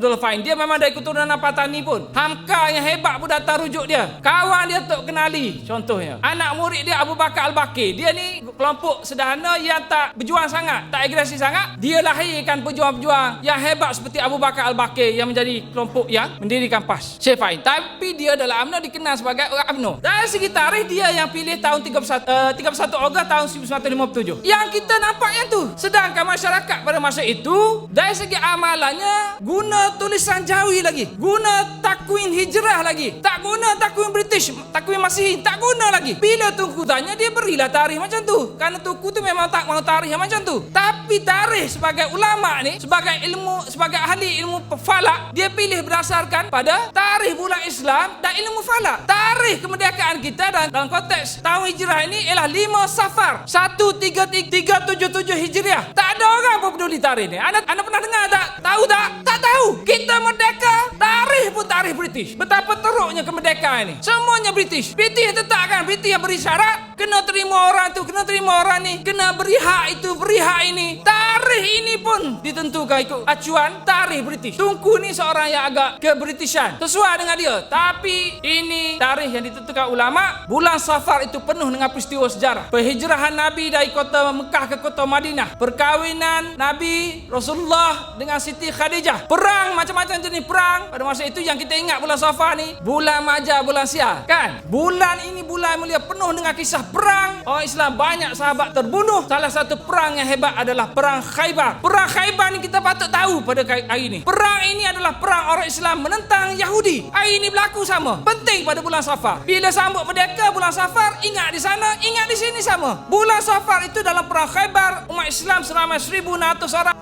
Abdul Fain. Dia memang dari keturunan Patani pun. Hamka yang hebat pun datang rujuk dia. Kawan dia Tok Kenali contohnya. Anak murid dia Abu Bakar Al-Bakir. Dia ni kelompok sederhana yang tak berjuang sangat, tak agresi sangat. Dia lahirkan pejuang-pejuang yang hebat seperti Abu Bakar Al-Bakir yang menjadi kelompok yang mendirikan PAS. Syekh Fain. Tapi dia dalam UMNO dikenal sebagai orang UMNO. Dari segi tarikh dia yang pilih tahun 31 uh, 31 Ogos tahun 1957. Yang kita nampak yang tu. Sedangkan masyarakat pada masa itu dari segi amalannya guna tulisan Jawi lagi. Guna takwin hijrah lagi. Tak guna takwin British, takwin Masihi, tak guna lagi. Bila Tunku tanya dia berilah tarikh macam tu. Kerana Tunku tu memang tak mahu tarikh macam tu. Tapi tarikh sebagai ulama ni, sebagai ilmu sebagai ahli ilmu falak, dia pilih berdasarkan pada tarikh bulan Islam dan ilmu falak. Tarikh kemerdekaan kita dan dalam konteks tahun hijrah ini ialah 5 Safar 1377 Hijriah. Tak ada orang pun peduli tarikh ni. Anda anda pernah dengar tak? Tahu tak? Tahu. Kita merdeka, tarikh pun tarikh British. Betapa teruknya kemerdekaan ini. Semuanya British. British yang tetapkan, British yang beri syarat kena terima orang tu, kena terima orang ni, kena beri hak itu, beri hak ini. Tarikh ini pun ditentukan ikut acuan tarikh British. Tunku ni seorang yang agak ke Britishan. Sesuai dengan dia. Tapi ini tarikh yang ditentukan ulama. Bulan Safar itu penuh dengan peristiwa sejarah. Perhijrahan Nabi dari kota Mekah ke kota Madinah. Perkahwinan Nabi Rasulullah dengan Siti Khadijah. Perang macam-macam jenis perang. Pada masa itu yang kita ingat bulan Safar ni. Bulan Maja, bulan Sial. Kan? Bulan ini bulan mulia penuh dengan kisah perang. Orang Islam banyak sahabat terbunuh. Salah satu perang yang hebat adalah perang Khaybar. Perang Khaybar ni kita patut tahu pada hari ini. Perang ini adalah perang orang Islam menentang Yahudi. Hari ini berlaku sama. Penting pada bulan Safar. Bila sambut merdeka bulan Safar, ingat di sana, ingat di sini sama. Bulan Safar itu dalam perang Khaybar, umat Islam seramai 1600 orang